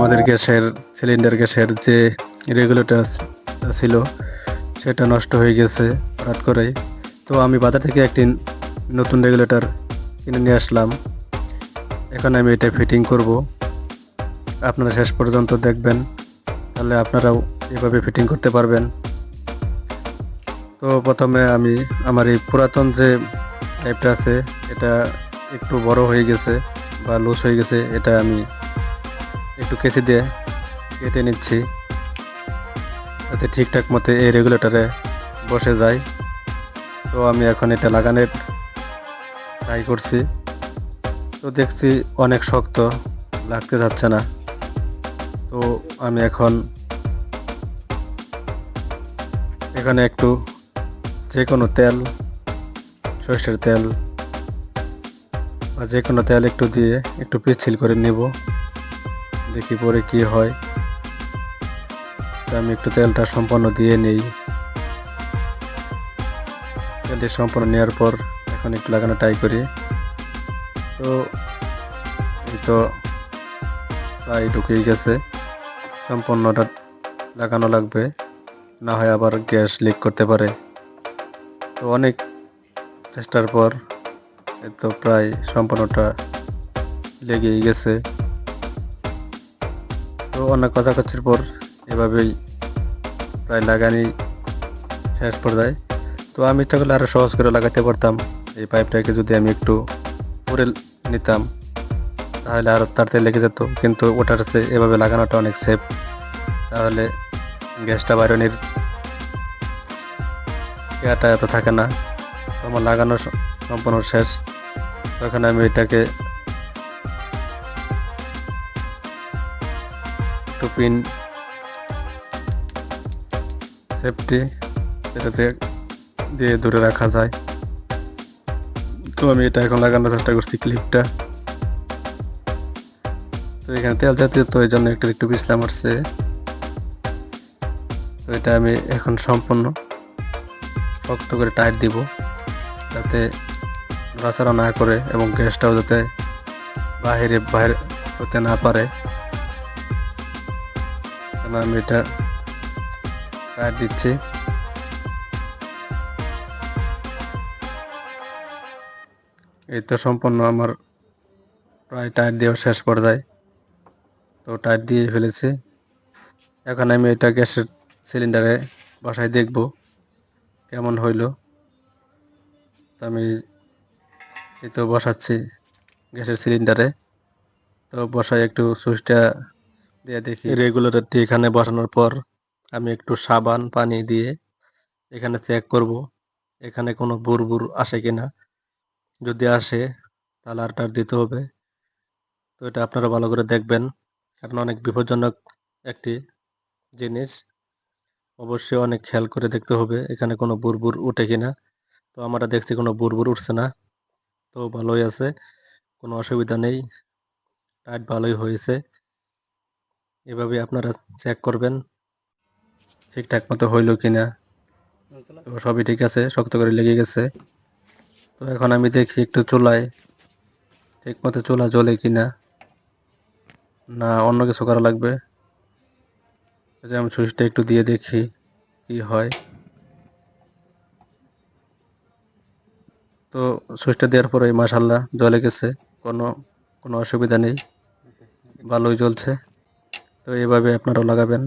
আমাদের গ্যাসের সিলিন্ডার গ্যাসের যে রেগুলেটর ছিল, সেটা নষ্ট হয়ে গেছে হঠাৎ করেই। তো আমি বাজার থেকে একটি নতুন রেগুলেটর কিনে নিয়ে আসলাম। এখন আমি এটা ফিটিং করব। আপনারা শেষ পর্যন্ত দেখবেন, তাহলে আপনারাও এভাবে ফিটিং করতে পারবেন। তো প্রথমে আমি আমার এই পুরাতন যে পাইপটা আছে, এটা একটু বড় হয়ে গেছে বা লুজ হয়ে গেছে, এটা আমি একটু কেচি দিয়ে কেটে নিচ্ছি, যাতে ঠিকঠাক মতো এই রেগুলেটরে বসে যায়। তো আমি এখন এটা লাগানোর ট্রাই করছি। তো দেখছি অনেক শক্ত, লাগতে যাচ্ছে না। তো আমি এখন এখানে একটু যে কোনো তেল, সর্ষের তেল বা যে কোনো তেল একটু দিয়ে একটু পিচ্ছিল করে নেব। দেখি পরে কি হয়। আমি একটু তেলটা সম্পূর্ণ দিয়ে নেই। তেলটি সম্পূর্ণ নেওয়ার পর এখন একটু লাগানো ট্রাই করি। তো এই তো প্রায় ঢুকেই গেছে। সম্পূর্ণটা লাগানো লাগবে। না হয় আবার গ্যাস লিক করতে পারে। তো অনেক চেষ্টার পর তো প্রায় সম্পূর্ণটা লেগেই গেছে। তো অনেক কাছাকাছির পর এভাবেই প্রায় লাগানি শেষ পর্যায়ে। তো আমি ইচ্ছা করলে আরও সহজ করে লাগাতে পারতাম। এই পাইপটাকে যদি আমি একটু পরে নিতাম, তাহলে আরও তাড়াতাড়ি লেগে যেত। কিন্তু ওটার হচ্ছে এভাবে লাগানোটা অনেক সেফ তাহলে গ্যাসটা বাইরনির ইয়াটা এত থাকে না। আমার লাগানো সম্পূর্ণ শেষ। তখন আমি এটাকে একটু পিন সেফটি এটাতে দিয়ে দূরে রাখা যায়। তো আমি এটা এখন লাগানোর চেষ্টা করছি ক্লিপটা। তো এখানে তেল জাতীয়, তো এই জন্য একটু একটু পিছলা মারছে। তো এটা আমি এখন সম্পূর্ণ শক্ত করে টাইট দিব, যাতে নড়াচড়া না করে এবং গ্যাসটাও যাতে বাহিরে বাইরে হতে না পারে। কেন আমি এটা টাইট দিচ্ছি। এই তো সম্পূর্ণ আমার প্রায় টাইট দেওয়া শেষ পর্যায়ে। তো টাইট দিয়ে ফেলেছি। এখন আমি এটা গ্যাসের সিলিন্ডারে বসায় দেখব কেমন হইল। তো আমি এই তো বসাচ্ছি গ্যাসের সিলিন্ডারে। তো বসায় একটু সুইচটা দিয়ে দেখি। রেগুলেটরটি এখানে বসানোর পর আমি একটু সাবান, পানি দিয়ে এখানে চেক করব, এখানে কোনো বুরবুর আসে কিনা। যদি আসে, তাহলে আর টার দিতে হবে। তো এটা আপনারা ভালো করে দেখবেন, কারণ অনেক বিপজ্জনক একটি জিনিস। অবশ্যই অনেক খেয়াল করে দেখতে হবে, এখানে কোনো বুরবুর উঠে কিনা। তো আমরা দেখছি কোনো বুরবুর উঠছে না। তো ভালোই আছে, কোনো অসুবিধা নেই। টাইট ভালোই হয়েছে। এভাবে আপনারা চেক করবেন, ঠিকঠাক মতো হইল কিনা। তো সবই ঠিক আছে, শক্ত করে লেগে গেছে। তো এখন আমি দেখছি একটু চুলায় ঠিক মতো চুলা জ্বলে কিনা। না না অন্য কিছু করা লাগবে। আমি সুইচটা একটু দিয়ে দেখি কি হয়। তো সুইচটা দেওয়ার পরে মাসাল্লাহ জ্বলে গেছে, কোনো কোনো অসুবিধা নেই। ভালোই জ্বলছে। তো এভাবে আপনারাও লাগাবেন।